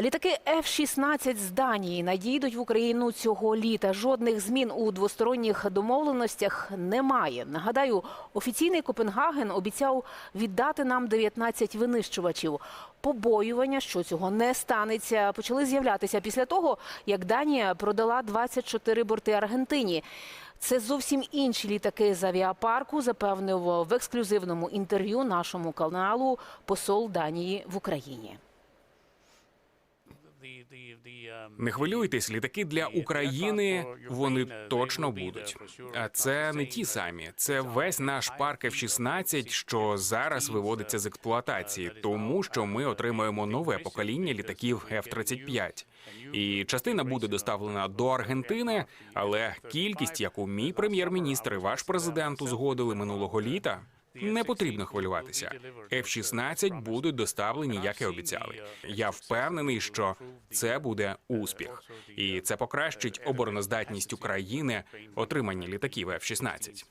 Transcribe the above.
Літаки F-16 з Данії надійдуть в Україну цього літа. Жодних змін у двосторонніх домовленостях немає. Нагадаю, офіційний Копенгаген обіцяв віддати нам 19 винищувачів. Побоювання, що цього не станеться, почали з'являтися після того, як Данія продала 24 борти Аргентині. Це зовсім інші літаки з авіапарку, запевнив в ексклюзивному інтерв'ю нашому каналу посол Данії в Україні. Не хвилюйтесь, літаки для України вони точно будуть. А це не ті самі. Це весь наш парк F-16, що зараз виводиться з експлуатації, тому що ми отримуємо нове покоління літаків F-35. І частина буде доставлена до Аргентини, але кількість, яку мій прем'єр-міністр і ваш президент узгодили минулого літа. Не потрібно хвилюватися. F-16 будуть доставлені, як і обіцяли. Я впевнений, що це буде успіх, і це покращить обороноздатність України отримання літаків F-16.